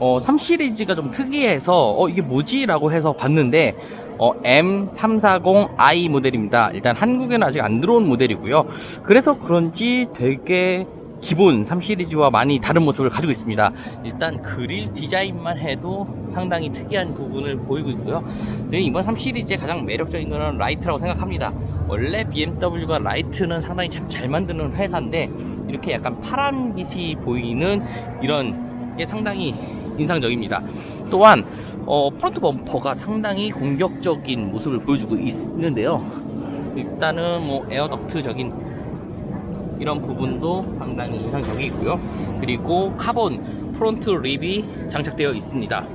어, 3 시리즈가 좀 특이해서 어, 이게 뭐지 라고 해서 봤는데 어, M340i 모델입니다. 일단 한국에는 아직 안 들어온 모델이고요. 그래서 그런지 되게 기본 3 시리즈와 많이 다른 모습을 가지고 있습니다. 일단 그릴 디자인만 해도 상당히 특이한 부분을 보이고 있고요. 저는 이번 3 시리즈의 가장 매력적인 것은 라이트라고 생각합니다. 원래 BMW가 라이트는 상당히 참 잘 만드는 회사인데 이렇게 약간 파란 빛이 보이는 이런 게 상당히 인상적입니다. 또한 어, 프론트 범퍼가 상당히 공격적인 모습을 보여주고 있는데요. 일단은 뭐 에어덕트적인 이런 부분도 상당히 인상적이고요. 그리고 카본 프론트 립이 장착되어 있습니다.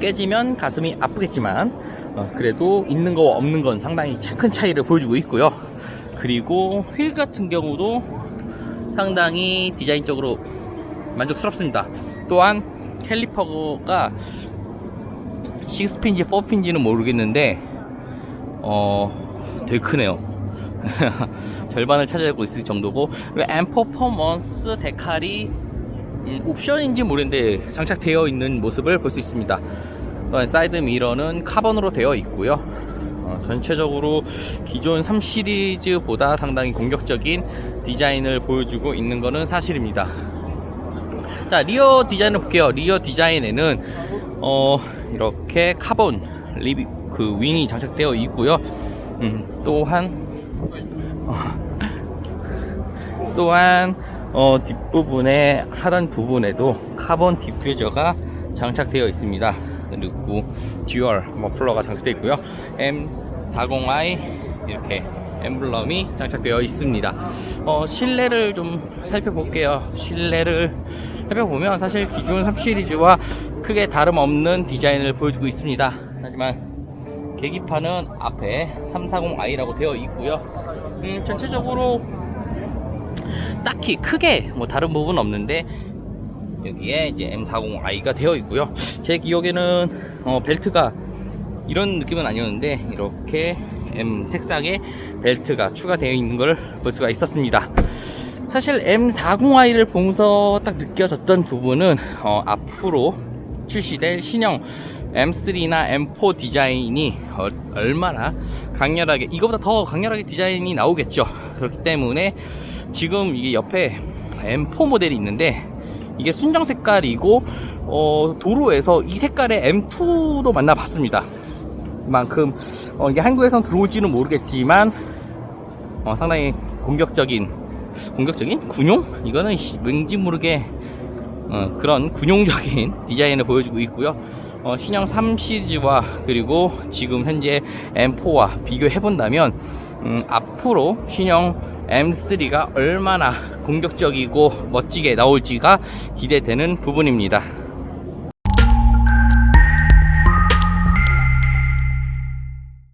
깨지면 가슴이 아프겠지만 어, 그래도 있는 거와 없는 건 상당히 큰 차이를 보여주고 있고요. 그리고 휠 같은 경우도 상당히 디자인적으로 만족스럽습니다. 또한 캘리퍼가 6핀지 4핀지는 모르겠는데 어 되게 크네요. 절반을 차지하고 있을 정도고 그리고 M 퍼포먼스 데칼이 음, 옵션인지 모르겠는데 장착되어 있는 모습을 볼 수 있습니다. 또한 사이드 미러는 카본으로 되어 있고요. 어, 전체적으로 기존 3 시리즈보다 상당히 공격적인 디자인을 보여주고 있는 것은 사실입니다. 자 리어 디자인을 볼게요. 리어 디자인에는 어, 이렇게 카본 리비 그 윙이 장착되어 있고요. 음, 또한 어, 또한 어, 뒷부분에 하단 부분에도 카본 디퓨저가 장착되어 있습니다. 그리고 듀얼 머플러가 장착되어 있고요. M40i 이렇게 엠블럼이 장착되어 있습니다. 어, 실내를 좀 살펴볼게요. 실내를 살펴보면 사실 기존 3 시리즈와 크게 다름없는 디자인을 보여주고 있습니다. 하지만 계기판은 앞에 340i라고 되어 있고요. 음, 전체적으로 딱히 크게 뭐 다른 부분은 없는데 여기에 이제 M40i가 되어 있고요. 제 기억에는 어, 벨트가 이런 느낌은 아니었는데 이렇게 M 색상의 벨트가 추가되어 있는 걸 볼 수가 있었습니다. 사실 M40i를 보면서 딱 느껴졌던 부분은 어, 앞으로 출시될 신형 M3나 M4 디자인이 어, 얼마나 강렬하게 이거보다 더 강렬하게 디자인이 나오겠죠. 그렇기 때문에 지금 이게 옆에 M4 모델이 있는데 이게 순정 색깔이고 어, 도로에서 이 색깔의 M2도 만나봤습니다. 그만큼 어, 이게 한국에선 들어올지는 모르겠지만 어, 상당히 공격적인 공격적인 군용 이거는 왠지 모르게 어, 그런 군용적인 디자인을 보여주고 있고요. 어, 신형 3 시리즈와 그리고 지금 현재 M4와 비교해 본다면 음, 앞으로 신형 M3가 얼마나 공격적이고 멋지게 나올지가 기대되는 부분입니다.